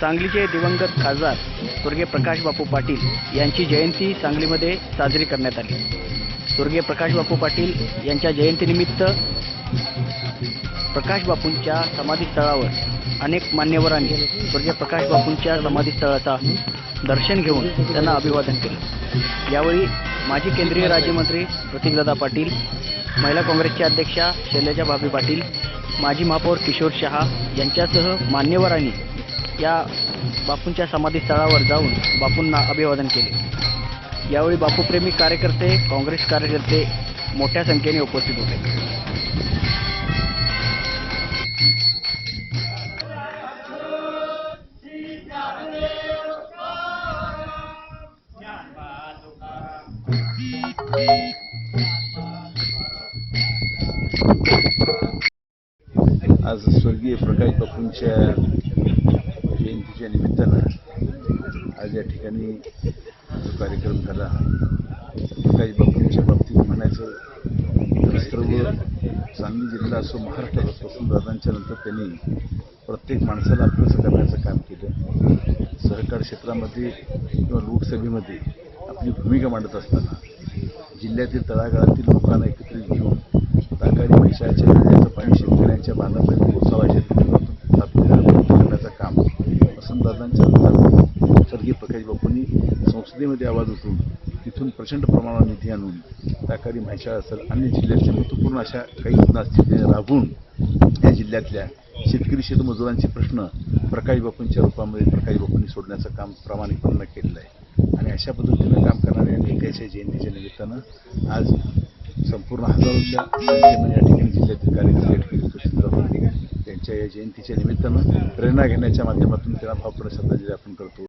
सांगलीचे दिवंगत खासदार स्वर्गीय प्रकाश बापू पाटील यांची जयंती सांगलीमध्ये साजरी करण्यात आली. स्वर्गीय प्रकाश बापू पाटील यांच्या जयंतीनिमित्त प्रकाश बापूंच्या समाधीस्थळावर अनेक मान्यवरांनी स्वर्गीय प्रकाश बापूंच्या समाधीस्थळाचा दर्शन घेऊन त्यांना अभिवादन केलं. यावेळी माजी केंद्रीय राज्यमंत्री प्रतीकदादा पाटील महिला काँग्रेसच्या अध्यक्षा शैलजा भाभी पाटील माजी महापौर किशोर शहा यांच्यासह मान्यवरांनी या बापूंच्या समाधीस्थळावर जाऊन बापूंना अभिवादन केले. यावेळी बापूप्रेमी कार्यकर्ते काँग्रेस कार्यकर्ते मोठ्या संख्येने उपस्थित होते. आज स्वर्गीय प्रकाश बापूंच्या जयंतीच्या निमित्तानं आज या ठिकाणी जो कार्यक्रम झाला काही बाबतींच्या बाबतीत म्हणायचं तर सर्व सांगली जिल्हा असो महाराष्ट्रात असो वसंतदादांच्या नंतर त्यांनी प्रत्येक माणसाला आपलंसं करण्याचं काम केलं. सहकार क्षेत्रामध्ये किंवा लोकसभेमध्ये आपली भूमिका मांडत असताना जिल्ह्यातील तळागाळातील लोकांना एकत्रित घेऊन ताकारी पैशाच्या पाणी शेतकऱ्यांच्या बांधापर्यंत पोहोचावं अशा दृष्टिकोनातून तात्पुरता प्रयत्न करण्याचं काम वसंतदादांच्या हातात स्वर्गीय संसदेमध्ये आवाज उठून तिथून प्रचंड प्रमाणावर निधी आणून ताकारी म्हैसाळ असेल अन्य जिल्ह्यातल्या महत्त्वपूर्ण अशा काही योजना असतील त्या राबवून या जिल्ह्यातल्या शेतकरी शेतमजुरांचे प्रश्न प्रकाश बापूंच्या रूपामध्ये प्रकाश बापूंनी सोडण्याचं काम प्रामाणिकपणानं केलेलं आहे. आणि अशा पद्धतीनं काम करणाऱ्या नेत्याच्या जयंतीच्या निमित्तानं आज संपूर्ण हजारोच्या संख्येनं या ठिकाणी जिल्ह्यातील कार्यकर्ते उपस्थित राहून त्यांच्या या जयंतीच्या निमित्तानं प्रेरणा घेण्याच्या माध्यमातून त्यांना भावपूर्ण श्रद्धांजली आपण करतो.